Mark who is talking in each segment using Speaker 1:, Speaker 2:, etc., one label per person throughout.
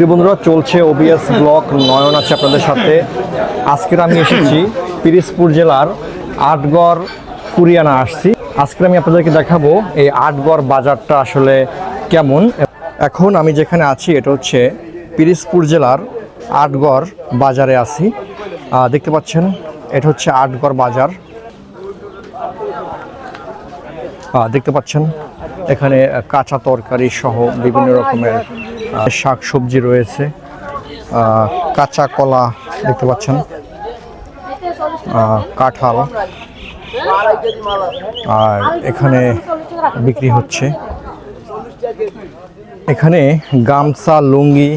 Speaker 1: প্রিয় বন্ধুরা, চলছে ওবিএস ব্লক নয়ন আছে আপনাদের সাথে। আজকের আমি এসেছি পিরিজপুর জেলার আটগড় কুরিয়ানা আসছি। আজকে আমি আপনাদেরকে দেখাবো এই আটগড় বাজারটা আসলে কেমন। এখন আমি যেখানে আছি, এটা হচ্ছে পিরিজপুর জেলার আটগড় বাজারে আছি। দেখতে পাচ্ছেন, এটা হচ্ছে আটগড় বাজার। দেখতে পাচ্ছেন, এখানে কাঁচা তরকারি সহ বিভিন্ন রকমের শাক সবজি রয়েছে কাঁচা কলা দেখতে পাচ্ছেন কাঁঠাল, আর এখানে বিক্রি হচ্ছে। এখানে গামছা, লুঙ্গি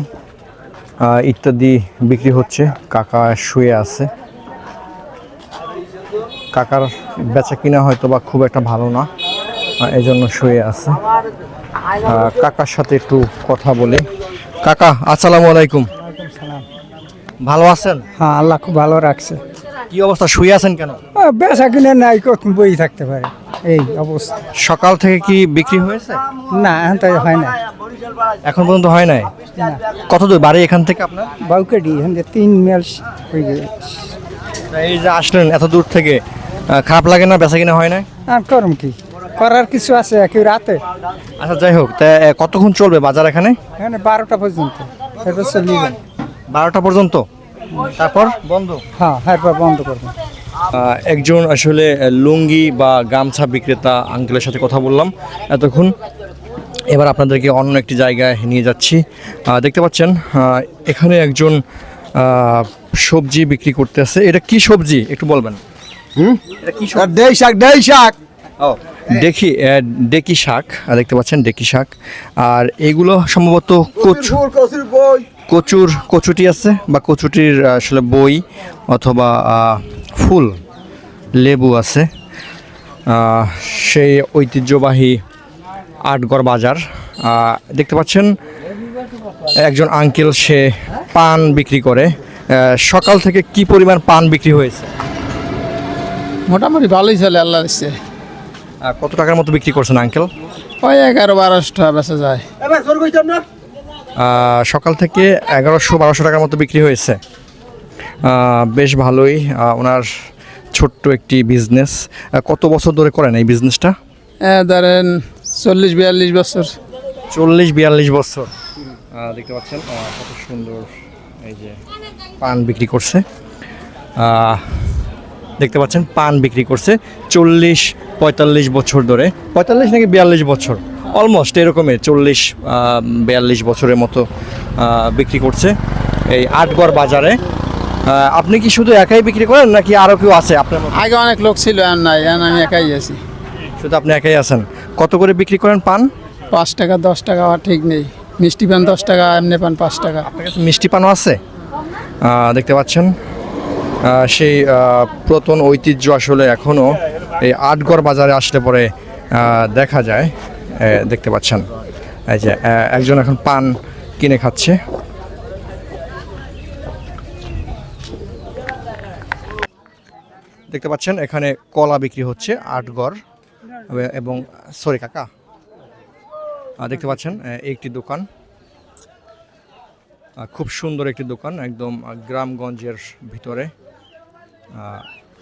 Speaker 1: ইত্যাদি বিক্রি হচ্ছে, কাকা শুয়ে আছে। কাকার বেচা কিনা হয়তো বা খুব একটা ভালো না এই জন্য শুয়ে আছে। কাকার সাথে একটু কথা বলে। কাকা আসসালামু আলাইকুম। ভালো আছেন?
Speaker 2: হ্যাঁ আল্লাহ খুব ভালো রাখছে।
Speaker 1: কি অবস্থা? শুয়ে আছেন কেন?
Speaker 2: বেচা কিনে নাই বই থাকতে পারে। এই অবস্থা।
Speaker 1: সকাল থেকে কি বিক্রি হয়েছে?
Speaker 2: না এখন তো হয় না
Speaker 1: এখন পর্যন্ত হয় নাই? কত দূর বাড়ি এখান থেকে আপনার?
Speaker 2: বাউকাডি এখান যে তিন মেল হয়ে গেছে।
Speaker 1: এই যে আসলেন এত দূর থেকে খারাপ লাগে না বেচা কিনা হয় না
Speaker 2: আর করম কি? করার কিছু আছে কি রাতে?
Speaker 1: আচ্ছা যাই হোক তা কতক্ষণ চলবে বাজার এখানে?
Speaker 2: এখানে বারোটা পর্যন্ত। এরপর চলিয়ে যান
Speaker 1: বারোটা পর্যন্ত? তারপর? বন্ধ।
Speaker 2: হ্যাঁ এরপর বন্ধ করবেন
Speaker 1: আহ, একজন আসলে আহ, লুঙ্গি বা গামছা বিক্রেতা আঙ্কেলের সাথে কথা বললাম এতক্ষণ। এবার আপনাদেরকে অন্য একটি জায়গায় নিয়ে যাচ্ছি। আহ, দেখতে পাচ্ছেন আহ, এখানে একজন আহ, সবজি বিক্রি করতেছে এটা কি সবজি? একটু বলবেন। হুম? এটা কি সবজি?
Speaker 2: দেই শাক দেই শাক।
Speaker 1: ও। দেখি ডেকি শাক দেখতে পাচ্ছেন ডেকি শাক। আর এগুলো সম্ভবত কচু কচুর কচুটি আছে বা কচুটির আসলে বই অথবা ফুল লেবু আছে। সেই ঐতিহ্যবাহী আটগড় বাজার। দেখতে পাচ্ছেন একজন আঙ্কেল সে পান বিক্রি করে। সকাল থেকে কি পরিমাণ পান বিক্রি হয়েছে?
Speaker 3: মোটামুটি ভালোই চলে আল্লাহ
Speaker 1: কত টাকার মতো বিক্রি করছেন আঙ্কেল
Speaker 3: ওই এগারো বারোশটা বেচা যায়।
Speaker 1: সকাল থেকে এগারোশো বারোশো টাকার মতো বিক্রি হয়েছে। বেশ ভালোই ওনার ছোট্ট একটি বিজনেস কত বছর ধরে করেন এই বিজনেসটা
Speaker 3: ধরেন চল্লিশ বিয়াল্লিশ বছর।
Speaker 1: চল্লিশ বিয়াল্লিশ বছর। দেখতে পাচ্ছেন কত সুন্দর এই যে পান বিক্রি করছে। দেখতে পাচ্ছেন পান বিক্রি করছে চল্লিশ পঁয়তাল্লিশ বছর ধরে। পঁয়তাল্লিশ নাকি বিয়াল্লিশ বছর? অলমোস্ট এরকমের চল্লিশ বিয়াল্লিশ বছরের মতো বিক্রি করছে এই আটগড় বাজারে। আপনি কি শুধু একাই বিক্রি করেন নাকি আরও কেউ আছে আপনার
Speaker 3: আগে অনেক লোক ছিল আর নাই আমি একাই আছি।
Speaker 1: শুধু আপনি একাই আছেন। কত করে বিক্রি করেন পান?
Speaker 3: পাঁচ টাকা দশ টাকা আর ঠিক নেই। মিষ্টি পান দশ টাকা এমনি পান পাঁচ টাকা।
Speaker 1: আপনার কাছে মিষ্টি পানও আছে? দেখতে পাচ্ছেন সেই পুরাতন ঐতিহ্য আসলে এখনও এই আটগড় বাজারে আসলে পরে দেখা যায়। দেখতে পাচ্ছেন। এই যে একজন এখন পান কিনে খাচ্ছে। দেখতে পাচ্ছেন, এখানে কলা বিক্রি হচ্ছে আটগড়, এবং, সরি কাকা। দেখতে পাচ্ছেন একটি দোকান। খুব সুন্দর একটি দোকান, একদম গ্রামগঞ্জের ভিতরে।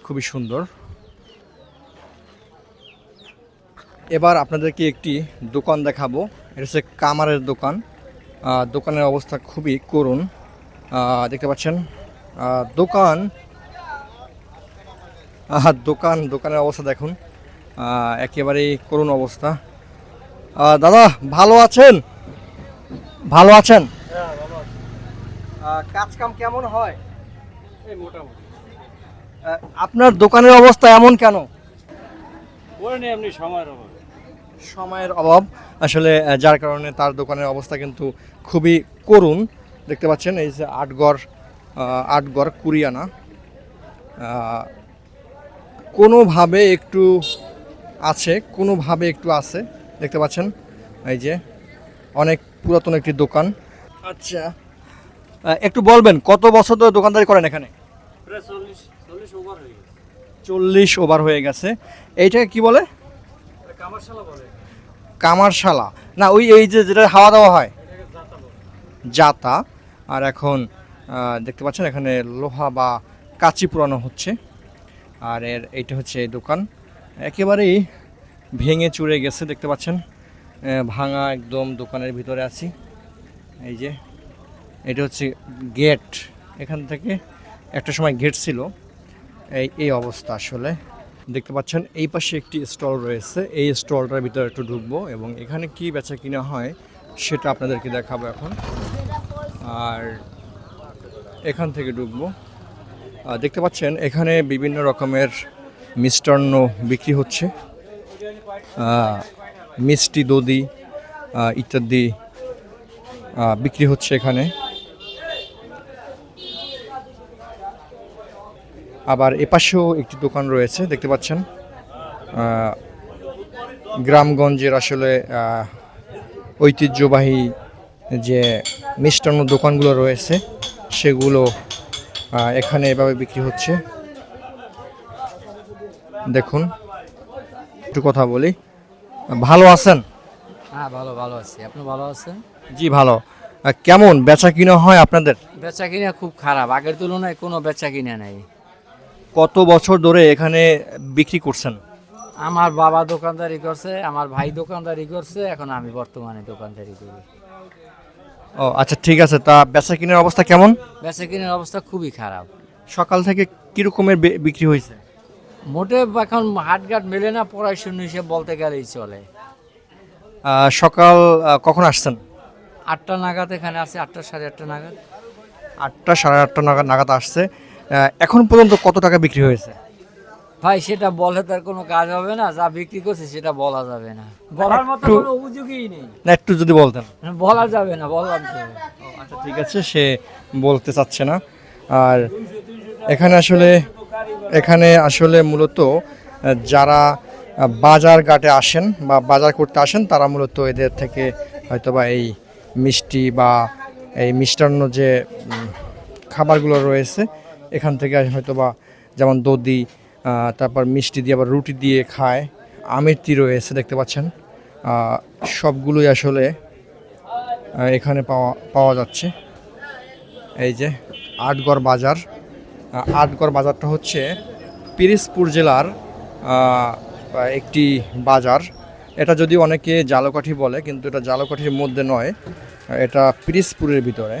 Speaker 1: খুবই সুন্দর। এবার আপনাদেরকে একটি দোকান দেখাবো। এটা হচ্ছে কামারের দোকান। দোকানের অবস্থা খুবই করুণ। দেখতে পাচ্ছেন? দোকান। আহ, দোকান দোকানের অবস্থা দেখুন। একেবারেই করুণ অবস্থা। দাদা ভালো আছেন? ভালো আছেন? কাজ কাম কেমন হয়? আহ, আপনার দোকানের অবস্থা এমন কেন? সময়ের অভাব। আসলে যার কারণে তার দোকানের অবস্থা কিন্তু খুবই করুণ। দেখতে পাচ্ছেন এই যে আটগড় আটগড় কুরিয়ানা। কোনোভাবে একটু আছে কোনোভাবে একটু আছে। দেখতে পাচ্ছেন এই যে অনেক পুরাতন একটি দোকান। আচ্ছা একটু বলবেন কত বছর ধরে দোকানদারি করেন এখানে? চল্লিশ ওভার হয়ে গেছে। এইটাকে কি বলে? কামারশালা না ওই এই যে যেটা হাওয়া দাওয়া হয়। জাতা আর এখন দেখতে পাচ্ছেন এখানে লোহা বা কাঁচি পুরানো হচ্ছে। আর এর এইটা হচ্ছে এই দোকান। একেবারেই ভেঙে চুরে গেছে দেখতে পাচ্ছেন। ভাঙা একদম দোকানের ভিতরে আছি। এই যে এটা হচ্ছে গেট। এখান থেকে একটা সময় গেট ছিল এই এই অবস্থা আসলে। দেখতে পাচ্ছেন এই পাশে একটি স্টল রয়েছে। এই স্টলটার ভিতরে একটু ঢুকবো এবং এখানে কি বেচা কিনা হয় সেটা আপনাদেরকে দেখাবো এখন। আর এখান থেকে ঢুকবো। দেখতে পাচ্ছেন এখানে বিভিন্ন রকমের মিষ্টান্ন বিক্রি হচ্ছে। মিষ্টি আহ, ইত্যাদি বিক্রি হচ্ছে এখানে। আবার এপাশেও একটি দোকান রয়েছে দেখতে পাচ্ছেন। গ্রামগঞ্জের আসলে ঐতিহ্যবাহী যে মিষ্টান্ন দোকানগুলো রয়েছে সেগুলো এখানে এভাবে বিক্রি হচ্ছে। দেখুন একটু কথা বলি। ভালো আছেন?
Speaker 4: হ্যাঁ ভালো ভালো আছি। আপনি ভালো আছেন?
Speaker 1: জি ভালো। কেমন? বেচা কিনা হয় আপনাদের?
Speaker 4: বেচা কিনা খুব খারাপ। আগের তুলনায় কোনো বেচা কিনা নাই।
Speaker 1: কত বছর ধরে এখানে বিক্রি করছেন?
Speaker 4: আমার বাবা দোকানদারি করছে আমার ভাই দোকানদারি করছে এখন আমি বর্তমানে দোকানদারি করি।
Speaker 1: ও আচ্ছা ঠিক আছে তা বেচা কিনার অবস্থা কেমন?
Speaker 4: বেচা কিনার অবস্থা খুবই খারাপ।
Speaker 1: সকাল থেকে কিরকমের বে- বিক্রি হয়েছে?
Speaker 4: মোটে এখন হাটঘাট মেলে না পড়াশোনা হিসেবে বলতে গেলেই চলে।
Speaker 1: আহ, সকাল আহ, কখন আসছেন?
Speaker 4: আটটা নাগাদ এখানে আছে আটটা সাড়ে আটটা নাগাদ।
Speaker 1: আটটা সাড়ে আটটা নাগাদ নাগাদ আসছে। এখন পর্যন্ত কত টাকা বিক্রি হয়েছে?
Speaker 4: ভাই সেটা বলে তার কোনো কাজ হবে না। যা বিক্রি করছে সেটা বলা যাবে না। বলার মতো কোনো অভিযোগই নেই।
Speaker 1: না একটু যদি বলতেন।
Speaker 4: বলা যাবে না বললাম তো
Speaker 1: আচ্ছা ঠিক আছে সে বলতে চাচ্ছে না। আর এখানে আসলে এখানে আসলে মূলত যারা বাজার ঘাটে আসেন বা বাজার করতে আসেন তারা মূলত এদের থেকে হয়তোবা এই মিষ্টি বা এই মিষ্টান্ন যে খাবারগুলো রয়েছে এখান থেকে হয়তো বা যেমন দধি তারপর মিষ্টি দিয়ে আবার রুটি দিয়ে খায়। আমেরতি রয়েছে দেখতে পাচ্ছেন। সবগুলোই আসলে এখানে পাওয়া পাওয়া যাচ্ছে। এই যে আটগড় বাজার। আটগড় বাজারটা হচ্ছে পিরিজপুর জেলার একটি বাজার। এটা যদি অনেকে জালকাঠি বলে, কিন্তু এটা জালকাঠির মধ্যে নয়। এটা পিরিজপুরের ভিতরে।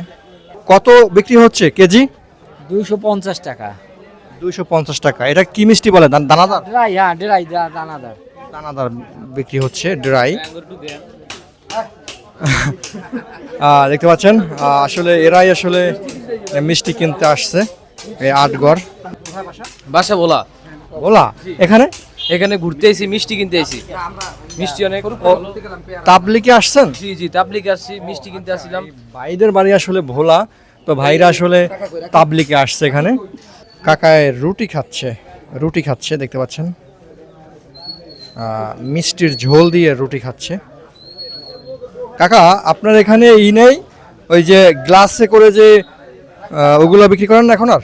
Speaker 1: কত বিক্রি হচ্ছে কেজি?
Speaker 4: দুইশো পঞ্চাশ টাকা।
Speaker 1: দুইশো পঞ্চাশ টাকা। এটা কি মিষ্টি বলে? দানাদার?
Speaker 4: ড্রাই হ্যাঁ ড্রাই দানাদার।
Speaker 1: দানাদার বিক্রি হচ্ছে ড্রাই দেখতে পাচ্ছেন? আসলে এরাই আসলে মিষ্টি কিনতে আসছে এই আটগড়।
Speaker 5: বাসা বলা
Speaker 1: ওলা এখানে?
Speaker 5: এখানে ঘুরতে এসেছি মিষ্টি কিনতে এসেছি। মিষ্টি অনেক
Speaker 1: তাবলিকে আসছেন?
Speaker 5: জি জি তাবলিক আসছি মিষ্টি কিনতে আসছিলাম।
Speaker 1: ভাইদের বাড়ি আসলে ভোলা। তো ভাইরা আসলে তাবলিকে আসছে এখানে। কাকায় রুটি খাচ্ছে রুটি খাচ্ছে, দেখতে পাচ্ছেন। মিষ্টির ঝোল দিয়ে রুটি খাচ্ছে। কাকা, আপনার এখানে ই নেই? ওই যে গ্লাসে করে যে ওগুলো বিক্রি করেন না এখন আর?